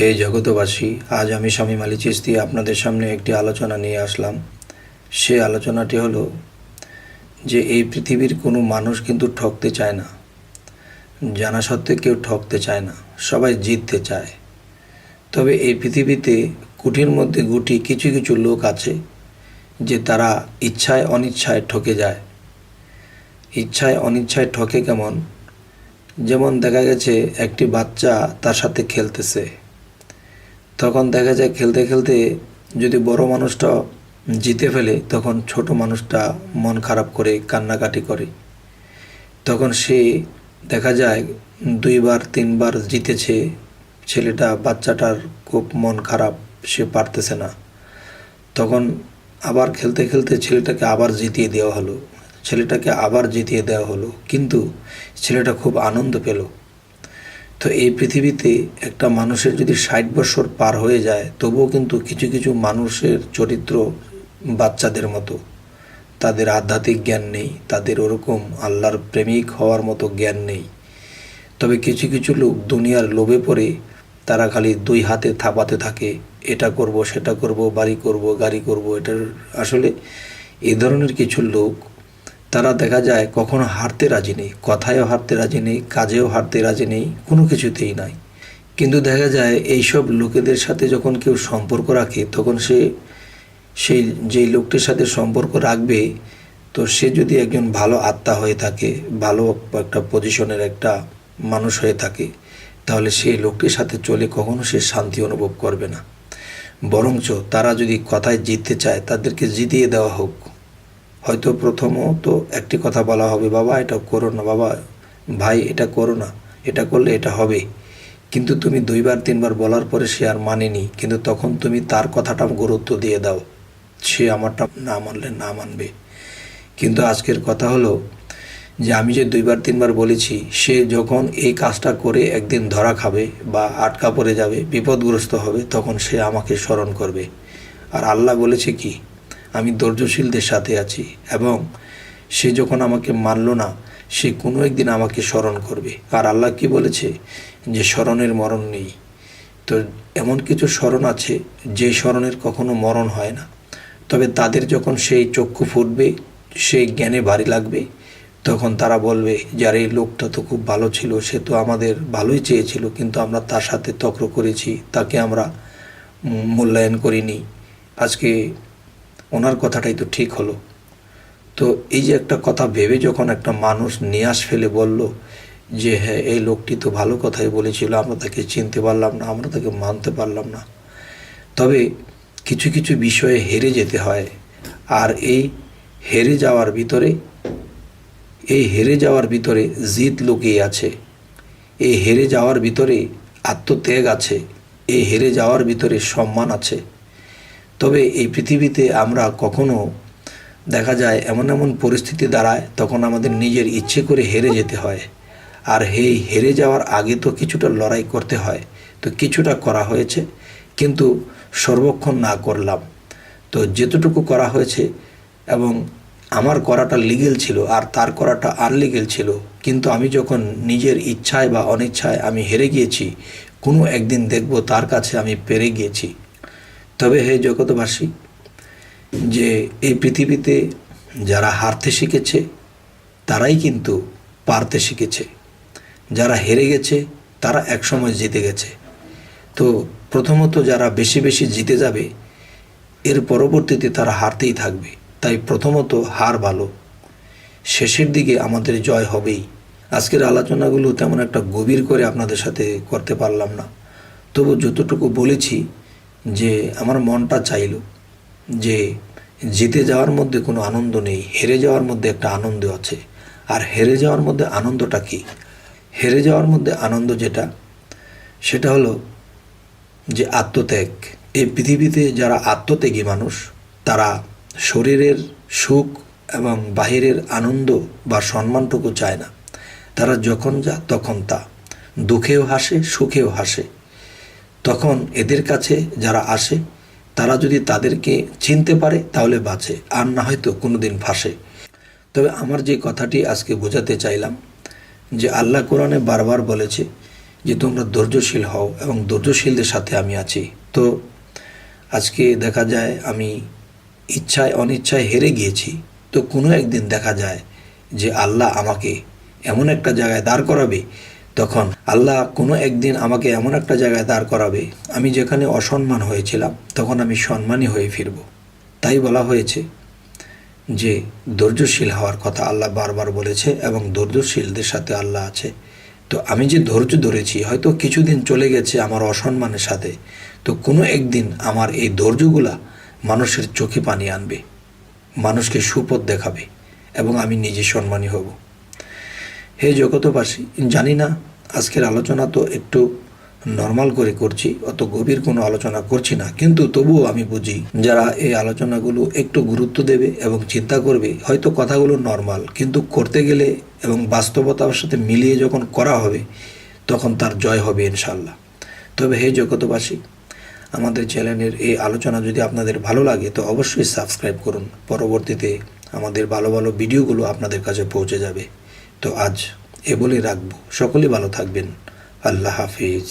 হে জগতবাসী আজ আমি স্বামী মালি চিস্তি আপনাদের সামনে একটি আলোচনা নিয়ে আসলাম। সে আলোচনাটি হলো যে এই পৃথিবীর কোনো মানুষ কিন্তু ঠকতে চায় না। জানা সত্ত্বে কেউ ঠকতে চায় না, সবাই জিততে চায়। তবে এই পৃথিবীতে কুটির মধ্যে গুটি কিছু কিছু লোক আছে যে তারা ইচ্ছায় অনিচ্ছায় ঠকে যায়। ইচ্ছায় অনিচ্ছায় ঠকে কেমন? যেমন দেখা গেছে একটি বাচ্চা তার সাথে খেলতেছে। তখন দেখা যায় খেলতে খেলতে যদি বড় মানুষটা জিতে ফেলে, তখন ছোট মানুষটা মন খারাপ করে, কান্নাকাটি করে। তখন সে দেখা যায় দুইবার, তিনবার জিতেছে, ছেলেটা, বাচ্চাটার খুব মন খারাপ, সে পারতেছে না। তখন আবার খেলতে খেলতে ছেলেটাকে আবার জিতিয়ে দেওয়া হলো। ছেলেটাকে আবার জিতিয়ে দেওয়া হলো। কিন্তু ছেলেটা খুব আনন্দ পেল। তো এই পৃথিবীতে একটা মানুষের যদি ষাট বছর পার হয়ে যায়, তবুও কিন্তু কিছু কিছু মানুষের চরিত্র বাচ্চাদের মতো। তাদের আধ্যাত্মিক জ্ঞান নেই, তাদের ওরকম আল্লাহর প্রেমিক হওয়ার মতো জ্ঞান নেই। তবে কিছু কিছু লোক দুনিয়ার লোভে পড়ে, তারা খালি দুই হাতে থাপাতে থাকে, এটা করব, সেটা করব, বাড়ি করব, গাড়ি করব, এটার আসলে এ ধরনের কিছু লোক তারা দেখা যায় কখনো হারতে রাজি নেই, কথায়ও হারতে রাজি নেই, কাজেও হারতে রাজি নেই, কোনো কিছুতেই নাই। কিন্তু দেখা যায় এইসব লোকেদের সাথে যখন কেউ সম্পর্ক রাখে, তখন সে সেই যেই লোকটির সাথে সম্পর্ক রাখবে, তো সে যদি একজন ভালো আত্মা হয়ে থাকে, ভালো একটা পজিশনের একটা মানুষ হয়ে থাকে, তাহলে সেই লোকটির সাথে চলে কখনো সে শান্তি অনুভব করবে না। বরঞ্চ তারা যদি কথায় জিততে চায়, তাদেরকে জিতিয়ে দেওয়া হোক হয়তো প্রথমত একটি কথা বলা হবে, বাবা, এটা করো না, বাবা, ভাই, এটা করো না, এটা করলে এটা হবে। কিন্তু তুমি দুইবার, তিনবার বলার পরে সে আর মানেনি, কিন্তু তখন তুমি তার কথাটা গুরুত্ব দিয়ে দাও। সে আমারটা না মানলে না মানবে। কিন্তু আজকের কথা হলো যে আমি যে দুইবার, তিনবার বলেছি, সে যখন এই কাজটা করে একদিন ধরা খাবে বা আটকা পড়ে যাবে, বিপদগ্রস্ত হবে, তখন সে আমাকে স্মরণ করবে। আর আল্লাহ বলেছে কি? আমি ধৈর্যশীলদের সাথে আছি এবং সে যখন আমাকে মানল না, সে কোনো একদিন আমাকে স্মরণ করবে। আর আল্লাহ কি বলেছে? যে স্মরণের মরণ নেই। তো এমন কিছু স্মরণ আছে, যে স্মরণের কখনো মরণ হয় না। তবে তাদের যখন সেই চক্ষু ফুটবে, সেই জ্ঞানে ভারী লাগবে, তখন তারা বলবে যার এই লোকটা তো খুব ভালো ছিল, সে তো আমাদের ভালোই চেয়েছিল, কিন্তু আমরা তার সাথে তক্র করেছি, তাকে আমরা মূল্যায়ন করিনি। আজকে ওনার কথাটাই তো ঠিক হলো। তো এই যে একটা কথা ভেবে যখন একটা মানুষ নিয়াস ফেলে বলল যে হ্যাঁ এই লোকটি তো ভালো কথাই বলেছিল, আমরা তাকে চিনতে পারলাম না, আমরা তাকে মানতে পারলাম না। তবে কিছু কিছু বিষয়ে হেরে যেতে হয়। আর এই হেরে যাওয়ার ভিতরে, এই হেরে যাওয়ার ভিতরে জিত লুকিয়ে আছে। এই হেরে যাওয়ার ভিতরে আত্মত্যাগ আছে। এই হেরে যাওয়ার ভিতরে সম্মান আছে। তবে এই পৃথিবীতে আমরা কখনো দেখা যায় এমন এমন পরিস্থিতি দাঁড়ায় তখন আমাদের নিজের ইচ্ছে করে হেরে যেতে হয়। আর এই হেরে যাওয়ার আগে তো কিছুটা লড়াই করতে হয়, তো কিছুটা করা হয়েছে, কিন্তু সর্বক্ষণ না করলাম। তো যেতটুকু করা হয়েছে এবং আমার করাটা লিগেল ছিল আর তার করাটা আনলিগেল ছিল, কিন্তু আমি যখন নিজের ইচ্ছায় বা অনিচ্ছায় আমি হেরে গিয়েছি, কোনো একদিন দেখব তার কাছে আমি পেরে গিয়েছি। তবে হে জগতবাসী যে এই পৃথিবীতে যারা হারতে শিখেছে, তারাই কিন্তু পারতে শিখেছে। যারা হেরে গেছে, তারা একসময় জিতে গেছে। তো প্রথমত যারা বেশি বেশি জিতে যাবে, এর পরবর্তীতে তারা হারতেই থাকবে। তাই প্রথমত হার ভালো। শেষের দিকে আমাদের জয় হবেই। আজকের আলোচনাগুলো তেমন একটা গভীর করে আপনাদের সাথে করতে পারলাম না। তবু যতটুকু বলেছি যে আমার মনটা চাইল যে জিতে যাওয়ার মধ্যে কোনো আনন্দ নেই, হেরে যাওয়ার মধ্যে একটা আনন্দ আছে। আর হেরে যাওয়ার মধ্যে আনন্দটা কী? হেরে যাওয়ার মধ্যে আনন্দ যেটা, সেটা হলো যে আত্মত্যাগ। এই পৃথিবীতে যারা আত্মত্যাগী মানুষ, তারা শরীরের সুখ এবং বাহিরের আনন্দ বা সম্মানটুকু চায় না। তারা যখন যা, তখন তা। দুঃখেও হাসে, সুখেও হাসে। তখন এদের কাছে যারা আসে, তারা যদি তাদেরকে চিনতে পারে, তাহলে বাঁচে, আর না হয়তো কোনো দিন ফাঁসে। তবে আমার যে কথাটি আজকে বোঝাতে চাইলাম, যে আল্লাহ কোরআনে বারবার বলেছে যে তোমরা ধৈর্যশীল হও এবং ধৈর্যশীলদের সাথে আমি আছি। তো আজকে দেখা যায় আমি ইচ্ছায় অনিচ্ছায় হেরে গিয়েছি, তো কোনো একদিন দেখা যায় যে আল্লাহ আমাকে এমন একটা জায়গায় দাঁড় করাবে তখন আল্লাহ কোনো একদিন আমাকে এমন একটা জায়গায় দাঁড় করাবে, আমি যেখানে অসম্মান হয়েছিলাম, তখন আমি সম্মানী হয়ে ফিরব। তাই বলা হয়েছে যে, ধৈর্যশীল হওয়ার কথা আল্লাহ বারবার বলেছে এবং ধৈর্যশীলদের সাথে আল্লাহ আছে। তো আমি যে ধৈর্য ধরেছি, হয়তো কিছুদিন চলে গেছে আমার অসম্মানের সাথে, তো কোনো একদিন আমার এই ধৈর্যগুলা মানুষের চোখে পানি আনবে, মানুষকে সুপথ দেখাবে এবং আমি নিজে সম্মানী হব। হে জগতবাসী জানি না, আজকের আলোচনা তো একটু নর্মাল করে করছি, অত গভীর কোনো আলোচনা করছি না। কিন্তু তবুও আমি বুঝি, যারা এই আলোচনাগুলো একটু গুরুত্ব দেবে এবং চিন্তা করবে, হয়তো কথাগুলো নর্মাল কিন্তু করতে গেলে এবং বাস্তবতার সাথে মিলিয়ে যখন করা হবে, তখন তার জয় হবে ইনশাল্লাহ তবে হে জগতবাসী আমাদের চ্যানেলের এই আলোচনা যদি আপনাদের ভালো লাগে, তো অবশ্যই সাবস্ক্রাইব করুন। পরবর্তীতে আমাদের ভালো ভালো ভিডিওগুলো আপনাদের কাছে পৌঁছে যাবে। তো আজ এ বলে রাখব। সকলে ভালো থাকবেন। আল্লাহ হাফিজ।